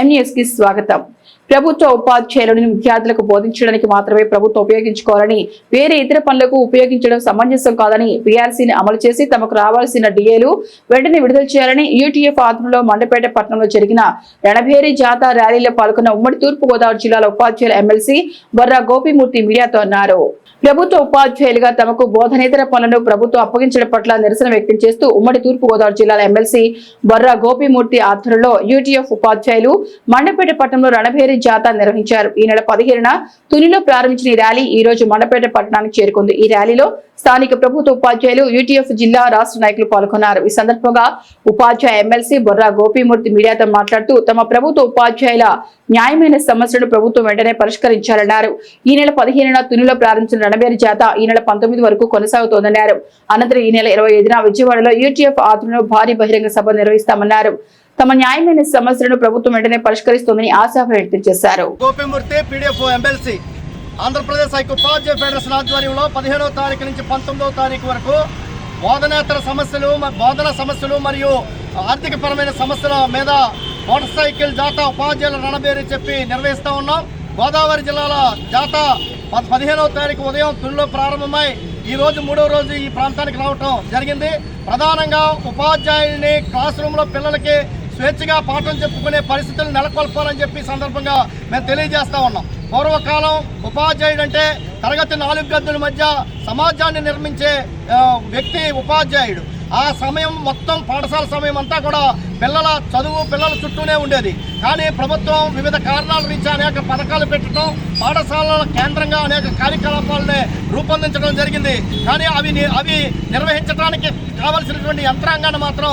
ఎంన్యూస్కి స్వాగతం. ప్రభుత్వ ఉపాధ్యాయులను విద్యార్థులకు బోధించడానికి మాత్రమే ప్రభుత్వం ఉపయోగించుకోవాలని వేరే ఇతర పనులకు ఉపయోగించడం సమంజసం కాదని పీఆర్సీని అమలు చేసి తమకు రావాల్సిన డిఏలు వెంటనే విడుదల చేయాలని యూటీఎఫ్ ఆధ్వర్యంలో మండపేట పట్టణంలో జరిగిన రణభేరి జాతా ర్యాలీలో పాల్గొన్న ఉమ్మడి తూర్పు గోదావరి జిల్లాల ఉపాధ్యాయుల ఎమ్మెల్సీ బొర్రా గోపిమూర్తి మీడియాతో అన్నారు. ప్రభుత్వ ఉపాధ్యాయులుగా తమకు బోధనేతర పనులను ప్రభుత్వం అప్పగించడం పట్ల నిరసన వ్యక్తం చేస్తూ ఉమ్మడి తూర్పుగోదావరి జిల్లాల ఎమ్మెల్సీ బొర్రా గోపిమూర్తి ఆధ్వర్యంలో యూటీఎఫ్ ఉపాధ్యాయులు మండపేట పట్టణంలో రణభేరి జాతా నిర్వహించారు. ఈ నెల పదిహేనున తునిలో ప్రారంభించిన ఈ ర్యాలీ ఈ రోజు మండపేట పట్టణానికి చేరుకుంది. ఈ ర్యాలీలో స్థానిక ప్రభుత్వ ఉపాధ్యాయులు యూటీఎఫ్ జిల్లా రాష్ట్ర నాయకులు పాల్గొన్నారు. ఈ సందర్భంగా ఉపాధ్యాయ ఎమ్మెల్సీ బొర్రా గోపీమూర్తి మీడియాతో మాట్లాడుతూ తమ ప్రభుత్వ ఉపాధ్యాయుల న్యాయమైన సమస్యలను ప్రభుత్వం వెంటనే పరిష్కరించాలన్నారు. ఈ నెల పదిహేనున తునిలో ప్రారంభించిన రణబేరు జాత ఈ నెల పంతొమ్మిది వరకు కొనసాగుతోందన్నారు. అనంతరం ఈ నెల ఇరవై ఐదున విజయవాడలో యూటీఎఫ్ ఆధ్వర్యంలో భారీ బహిరంగ సభ నిర్వహిస్తామన్నారు. తమ న్యాయమైన సమస్యలను ప్రభుత్వం వెంటనే పరిష్కరిస్తోందని ఆశాభ వ్యక్తం చేశారు. గోపిమూర్తి ఆంధ్రప్రదేశ్ హైకోపాధ్యాయ ఉపాధ్యాయ ఫెడరేషన్ ఆధ్వర్యంలో పదిహేనవ తారీఖు నుంచి పంతొమ్మిదవ తారీఖు వరకు బోధనేతర సమస్యలు బోధన సమస్యలు మరియు ఆర్థికపరమైన సమస్యల మీద మోటార్ సైకిల్ జాతా ఉపాధ్యాయుల రణబేరి చెప్పి నిర్వహిస్తూ ఉన్నాం. గోదావరి జిల్లాల జాతా పదిహేనవ తారీఖు ఉదయం తొలిలో ప్రారంభమై ఈ రోజు మూడవ రోజు ఈ ప్రాంతానికి రావటం జరిగింది. ప్రధానంగా ఉపాధ్యాయుల్ని క్లాస్ రూమ్లో పిల్లలకి స్వేచ్ఛగా పాఠం చెప్పుకునే పరిస్థితులు నెలకొల్పాలని చెప్పి సందర్భంగా మేము తెలియజేస్తా ఉన్నాం. పూర్వకాలం ఉపాధ్యాయుడు అంటే తరగతి నాలుగు గదుల మధ్య సమాజాన్ని నిర్మించే వ్యక్తి ఉపాధ్యాయుడు. ఆ సమయం మొత్తం పాఠశాల సమయం అంతా కూడా పిల్లల చదువు పిల్లల చుట్టూనే ఉండేది. కానీ ప్రభుత్వం వివిధ కారణాల నుంచి అనేక పథకాలు పెట్టడం పాఠశాలల కేంద్రంగా అనేక కార్యకలాపాలని రూపొందించడం జరిగింది. కానీ అవి అవి నిర్వహించడానికి కావలసినటువంటి యంత్రాంగాన్ని మాత్రం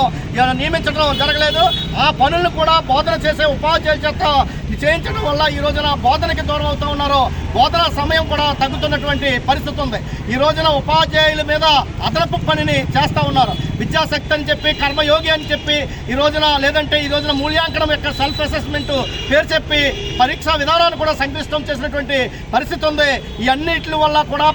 నియమించడం జరగలేదు. ఆ పనులను కూడా బోధన చేసే ఉపాధ్యాయుల చేత చేయించడం వల్ల ఈ రోజున బోధనకి దూరం అవుతూ ఉన్నారు. బోధన సమయం కూడా తగ్గుతున్నటువంటి పరిస్థితి ఉంది. ఈ రోజున ఉపాధ్యాయుల మీద అదనపు పనిని చేస్తూ ఉన్నారు. విద్యాశక్తి అని చెప్పి కర్మయోగి అని చెప్పి ఈ రోజున లేదంటే ఈ రోజున మూల్యాంకనం యొక్క సెల్ఫ్ అసెస్మెంట్ పేరు చెప్పి పరీక్షా విధానాన్ని కూడా సంక్లిష్టం చేసినటువంటి పరిస్థితి ఉంది. ఈ వల్ల కూడా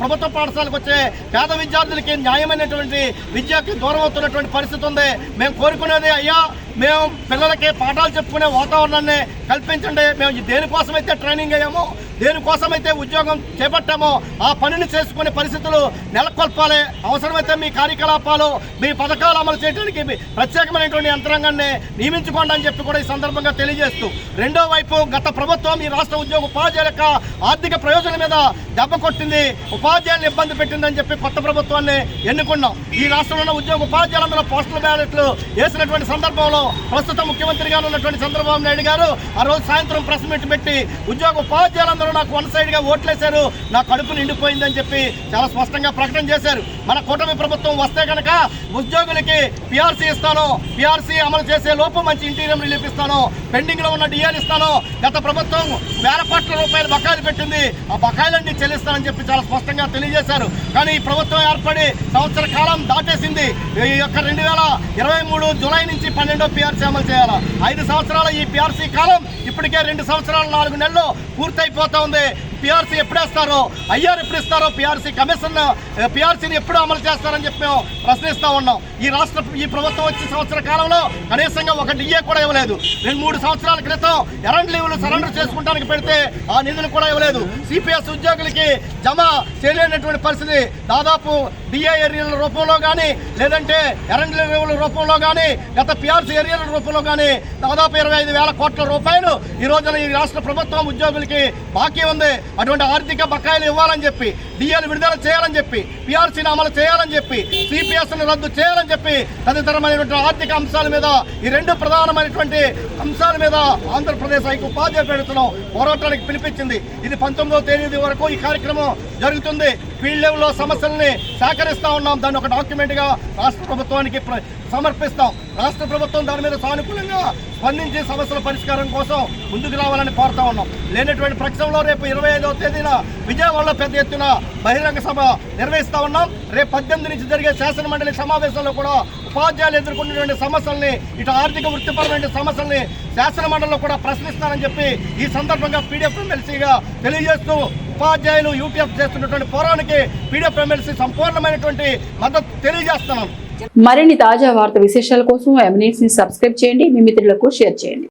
ప్రభుత్వ పాఠశాలకు వచ్చే పేద విద్యార్థులకి న్యాయమైనటువంటి విద్యకి దూరం అవుతున్నటువంటి పరిస్థితి ఉంది. మేము కోరుకునేది అయ్యా మేము పిల్లలకి పాఠాలు చెప్పుకునే వాతావరణాన్ని కల్పించండి. మేము దేనికోసమైతే ట్రైనింగ్ అయ్యామో దేనికోసమైతే ఉద్యోగం చేపట్టామో ఆ పనిని చేసుకునే పరిస్థితులు నెలకొల్పాలి. అవసరమైతే మీ కార్యకలాపాలు మీ పథకాలు అమలు చేయడానికి మీ ప్రత్యేకమైనటువంటి యంత్రాంగాన్ని నియమించుకోండి అని చెప్పి కూడా ఈ సందర్భంగా తెలియజేస్తూ రెండో వైపు గత ప్రభుత్వం ఈ రాష్ట్ర ఉద్యోగ ఉపాధ్యాయుల ఆర్థిక ప్రయోజనం మీద దెబ్బ కొట్టింది ఉపాధ్యాయులను ఇబ్బంది పెట్టిందని చెప్పి కొత్త ప్రభుత్వాన్ని ఎన్నుకున్నాం. ఈ రాష్ట్రంలో ఉన్న ఉద్యోగ ఉపాధ్యాయులందరూ పోస్టల్ బ్యాలెట్లు వేసినటువంటి సందర్భంలో ప్రస్తుత ముఖ్యమంత్రిగా ఉన్నటువంటి చంద్రబాబు నాయుడు గారు ఆ రోజు సాయంత్రం ప్రెస్ మీట్ పెట్టి ఉద్యోగ ఉపాధ్యాయులందరూ నాకు వన్ సైడ్గా ఓట్లేశారు. నా కడుపు నిండిపోయిందని చెప్పి చాలా స్పష్టంగా ప్రకటన చేశారు. మన కూటమి ప్రభుత్వం వస్తే కనుక ఉద్యోగులకి పిఆర్సీ ఇస్తాను. పిఆర్సీ అమలు చేసే లోపు మంచి ఇంటీరియం రిలీఫ్ ఇస్తాను. పెండింగ్లో ఉన్న డిఆర్ ఇస్తాను. గత ప్రభుత్వం వేల కోట్ల రూపాయలు బకాయిలు పెట్టింది. ఆ బకాయిలన్నీ చెల్లిస్తానని చెప్పి చాలా స్పష్టంగా తెలియజేశారు. కానీ ఈ ప్రభుత్వం ఏర్పడి సంవత్సర కాలం దాటేసింది. ఈ యొక్క రెండు వేల ఇరవై మూడు జూలై నుంచి పన్నెండో పిఆర్సీ అమలు చేయాలి? ఐదు సంవత్సరాల ఈ పిఆర్సీ కాలం ఇప్పటికే రెండు సంవత్సరాలు నాలుగు నెలలు పూర్తయిపోతా ఉంది పిఆర్సీ ఎప్పుడేస్తారో? అయ్యారు ఎప్పుడు ఇస్తారో పిఆర్సీ కమిషన్ పిఆర్సీని ఎప్పుడు అమలు చేస్తారని చెప్పి మేము ప్రశ్నిస్తా ఉన్నాం. ఈ రాష్ట్ర ఈ ప్రభుత్వం వచ్చిన సంవత్సర కాలంలో కనీసంగా ఒక డిఏ కూడా ఇవ్వలేదు. రెండు మూడు సంవత్సరాల క్రితం ఎరండ్ లీవులు సరెండర్ చేసుకుంటానికి పెడితే ఆ నిధులు కూడా ఇవ్వలేదు. సిపిఎస్ ఉద్యోగులకి జమ చేయలేనటువంటి పరిస్థితి దాదాపు డిఏ ఏరియాల రూపంలో కానీ లేదంటే ఎరండ్ లీవ్ల రూపంలో కానీ గత పిఆర్సీ ఏరియాల రూపంలో కానీ దాదాపు ఇరవై ఐదు వేల కోట్ల రూపాయలు ఈ రోజున ఈ రాష్ట్ర ప్రభుత్వం ఉద్యోగులకి బాకీ ఉంది. అటువంటి ఆర్థిక బకాయిలు ఇవ్వాలని చెప్పి డిఎల్ విడుదల చేయాలని చెప్పి పిఆర్సీని అమలు చేయాలని చెప్పి సిపిఎస్ను రద్దు చేయాలని చెప్పి తదితరమైనటువంటి ఆర్థిక అంశాల మీద ఈ రెండు ప్రధానమైనటువంటి అంశాల మీద ఆంధ్రప్రదేశ్ ఐక్య ఉపాధ్యాయ పెడుతున్నాం పోరాటానికి పిలిపించింది. ఇది పంతొమ్మిదవ తేదీ వరకు ఈ కార్యక్రమం జరుగుతుంది. ఫీల్డ్ లెవెల్లో సమస్యల్ని సేకరిస్తూ ఉన్నాం. దాన్ని ఒక డాక్యుమెంట్గా రాష్ట్ర ప్రభుత్వానికి సమర్పిస్తాం. రాష్ట్ర ప్రభుత్వం దాని మీద సానుకూలంగా స్పందించి సమస్యల పరిష్కారం కోసం ముందుకు రావాలని కోరుతా ఉన్నాం. లేనటువంటి పక్షంలో రేపు ఇరవై ఐదవ తేదీన విజయవాడలో పెద్ద ఎత్తున బహిరంగ సభ నిర్వహిస్తూ ఉన్నాం. రేపు పద్దెనిమిది నుంచి జరిగే శాసన మండలి సమావేశంలో కూడా ఉపాధ్యాయులు ఎదుర్కొన్నటువంటి సమస్యల్ని ఇటు ఆర్థిక వృత్తిపరమైన సమస్యల్ని శాసనమండలిలో కూడా ప్రశ్నిస్తానని చెప్పి ఈ సందర్భంగా పీడిఎఫ్ ఎమ్మెల్సీగా తెలియజేస్తూ ఉపాధ్యాయులు యూటీఎఫ్ చేస్తున్నటువంటి పోరానికి పీడిఎఫ్ ఎమ్మెల్సీ సంపూర్ణమైనటువంటి మద్దతు తెలియజేస్తున్నాం. మరిన్ని తాజా వార్త విశేషాల కోసం ఎంనీస్ని సబ్స్క్రైబ్ చేయండి. మీ మిత్రులకు షేర్ చేయండి.